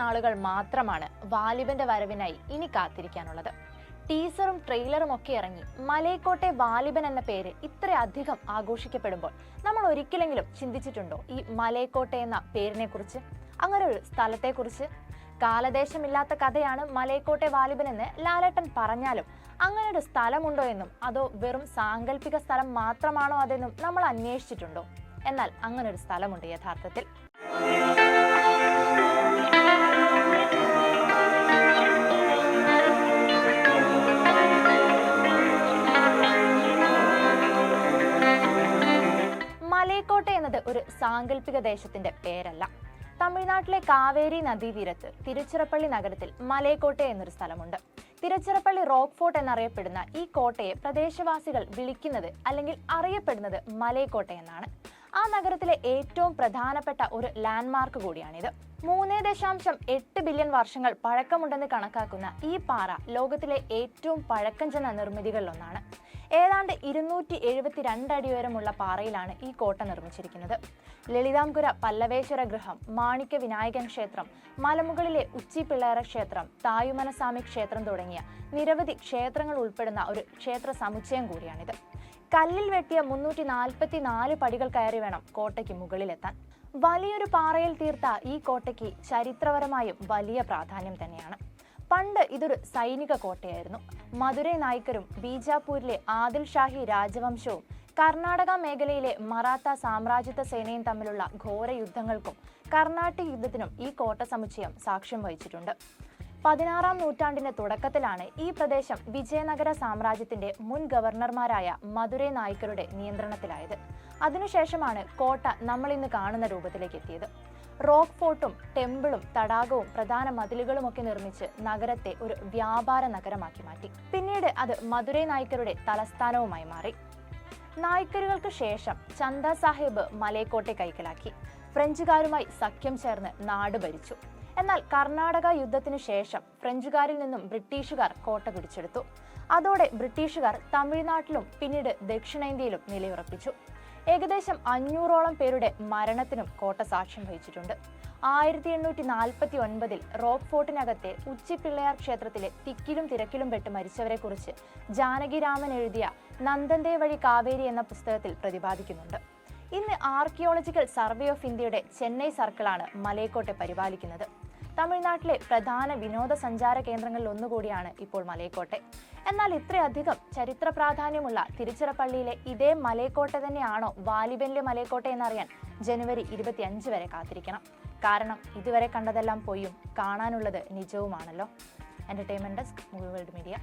നാളുകൾ മാത്രമാണ് വാലിബന്റെ വരവിനായി ഇനി കാത്തിരിക്കാനുള്ളത്. ടീസറും ട്രെയിലറും ഒക്കെ ഇറങ്ങി മലയക്കോട്ടെ വാലിബൻ എന്ന പേര് ഇത്രയധികം ആഘോഷിക്കപ്പെടുമ്പോൾ നമ്മൾ ഒരിക്കലെങ്കിലും ചിന്തിച്ചിട്ടുണ്ടോ ഈ മലയക്കോട്ടെ എന്ന പേരിനെ കുറിച്ച്? അങ്ങനെ ഒരു സ്ഥലത്തെക്കുറിച്ച് കാലദേശമില്ലാത്ത കഥയാണ് മലയക്കോട്ടെ വാലിബൻ എന്ന് ലാലേട്ടൻ പറഞ്ഞാലും അങ്ങനെ ഒരു സ്ഥലമുണ്ടോ എന്നും അതോ വെറും സാങ്കല്പിക സ്ഥലം മാത്രമാണോ അതെന്നും നമ്മൾ അന്വേഷിച്ചിട്ടുണ്ടോ? എന്നാൽ അങ്ങനൊരു സ്ഥലമുണ്ട് യഥാർത്ഥത്തിൽ. എന്നത് ഒരു സാങ്കല്പിക ദേശത്തിന്റെ പേരല്ല. തമിഴ്നാട്ടിലെ കാവേരി നദീതീരത്ത് തിരുച്ചിറപ്പള്ളി നഗരത്തിൽ മലയക്കോട്ടെ എന്നൊരു സ്ഥലമുണ്ട്. തിരുച്ചിറപ്പള്ളി റോക്ക് ഫോർട്ട് എന്നറിയപ്പെടുന്ന ഈ കോട്ടയെ പ്രദേശവാസികൾ വിളിക്കുന്നത് അല്ലെങ്കിൽ അറിയപ്പെടുന്നത് മലയക്കോട്ട എന്നാണ്. ആ നഗരത്തിലെ ഏറ്റവും പ്രധാനപ്പെട്ട ഒരു ലാൻഡ്മാർക്ക് കൂടിയാണിത്. മൂന്ന് ദശാംശം എട്ട് ബില്യൺ വർഷങ്ങൾ പഴക്കമുണ്ടെന്ന് കണക്കാക്കുന്ന ഈ പാറ ലോകത്തിലെ ഏറ്റവും പഴക്കം ചെന്ന നിർമ്മിതികളിലൊന്നാണ്. ഏതാണ്ട് ഇരുന്നൂറ്റി എഴുപത്തിരണ്ട് അടി ഉയരമുള്ള പാറയിലാണ് ഈ കോട്ട നിർമ്മിച്ചിരിക്കുന്നത്. ലളിതാംകുര പല്ലവേശ്വര ഗൃഹം മാണിക്യ വിനായകൻ ക്ഷേത്രം മലമുകളിലെ ഉച്ചി പിള്ളേറ ക്ഷേത്രം തായുമനസ്വാമി ക്ഷേത്രം തുടങ്ങിയ നിരവധി ക്ഷേത്രങ്ങൾ ഉൾപ്പെടുന്ന ഒരു ക്ഷേത്ര സമുച്ചയം കൂടിയാണിത്. കല്ലിൽ വെട്ടിയ മുന്നൂറ്റി നാൽപ്പത്തി നാല് പടികൾ കയറി വേണം കോട്ടയ്ക്ക് മുകളിലെത്താൻ. വലിയൊരു പാറയിൽ തീർത്ത ഈ കോട്ടയ്ക്ക് ചരിത്രപരമായും വലിയ പ്രാധാന്യം തന്നെയാണ്. പണ്ട് ഇതൊരു സൈനിക കോട്ടയായിരുന്നു. മധുരൈ നായ്ക്കരും ബീജാപൂരിലെ ആദിൽ ഷാഹി രാജവംശവും കർണാടക മേഖലയിലെ മറാത്ത സാമ്രാജ്യത്വ സേനയും തമ്മിലുള്ള ഘോര യുദ്ധങ്ങൾക്കും കർണാട്ടിക് യുദ്ധത്തിനും ഈ കോട്ട സമുച്ചയം സാക്ഷ്യം വഹിച്ചിട്ടുണ്ട്. പതിനാറാം നൂറ്റാണ്ടിന്റെ തുടക്കത്തിലാണ് ഈ പ്രദേശം വിജയനഗര സാമ്രാജ്യത്തിന്റെ മുൻ ഗവർണർമാരായ മധുരൈ നായ്ക്കരുടെ നിയന്ത്രണത്തിലായത്. അതിനുശേഷമാണ് കോട്ട നമ്മൾ ഇന്ന് കാണുന്ന രൂപത്തിലേക്ക് എത്തിയത്. റോക്ക് ഫോർട്ടും ടെമ്പിളും തടാകവും പ്രധാന മതിലുകളുമൊക്കെ നിർമ്മിച്ച് നഗരത്തെ ഒരു വ്യാപാര നഗരമാക്കി മാറ്റി. പിന്നീട് അത് മധുരൈ നായ്ക്കരുടെ തലസ്ഥാനവുമായി മാറി. നായ്ക്കരുകൾക്ക് ശേഷം ചന്ദ സാഹിബ് മലയക്കോട്ടെ കൈക്കലാക്കി. ഫ്രഞ്ചുകാരുമായി സഖ്യം ചേർന്ന് നാട് ഭരിച്ചു. എന്നാൽ കർണാടക യുദ്ധത്തിനു ശേഷം ഫ്രഞ്ചുകാരിൽ നിന്നും ബ്രിട്ടീഷുകാർ കോട്ട പിടിച്ചെടുത്തു. അതോടെ ബ്രിട്ടീഷുകാർ തമിഴ്നാട്ടിലും പിന്നീട് ദക്ഷിണേന്ത്യയിലും നിലയുറപ്പിച്ചു. ഏകദേശം അഞ്ഞൂറോളം പേരുടെ മരണത്തിനും കോട്ട സാക്ഷ്യം വഹിച്ചിട്ടുണ്ട്. ആയിരത്തി എണ്ണൂറ്റി നാൽപ്പത്തി ഒൻപതിൽ റോക്ക് ഫോർട്ടിനകത്തെ ഉച്ചിപ്പിള്ളയാർ ക്ഷേത്രത്തിലെ തിക്കിലും തിരക്കിലും പെട്ട് മരിച്ചവരെക്കുറിച്ച് ജാനകിരാമൻ എഴുതിയ നന്ദന്റെ വഴി കാവേരി എന്ന പുസ്തകത്തിൽ പ്രതിപാദിക്കുന്നുണ്ട്. ഇന്ന് ആർക്കിയോളജിക്കൽ സർവേ ഓഫ് ഇന്ത്യയുടെ ചെന്നൈ സർക്കിളാണ് മലയക്കോട്ടെ പരിപാലിക്കുന്നത്. തമിഴ്നാട്ടിലെ പ്രധാന വിനോദസഞ്ചാര കേന്ദ്രങ്ങളിൽ ഒന്നുകൂടിയാണ് ഇപ്പോൾ മലയക്കോട്ടെ. എന്നാൽ ഇത്രയധികം ചരിത്ര പ്രാധാന്യമുള്ള തിരുച്ചിറപ്പള്ളിയിലെ ഇതേ മലയക്കോട്ട തന്നെയാണോ വാലിബനിലെ മലയക്കോട്ട എന്നറിയാൻ ജനുവരി ഇരുപത്തിയഞ്ച് വരെ കാത്തിരിക്കണം. കാരണം ഇതുവരെ കണ്ടതെല്ലാം പോയും കാണാനുള്ളത് നിജവുമാണല്ലോ. Entertainment desk movie world media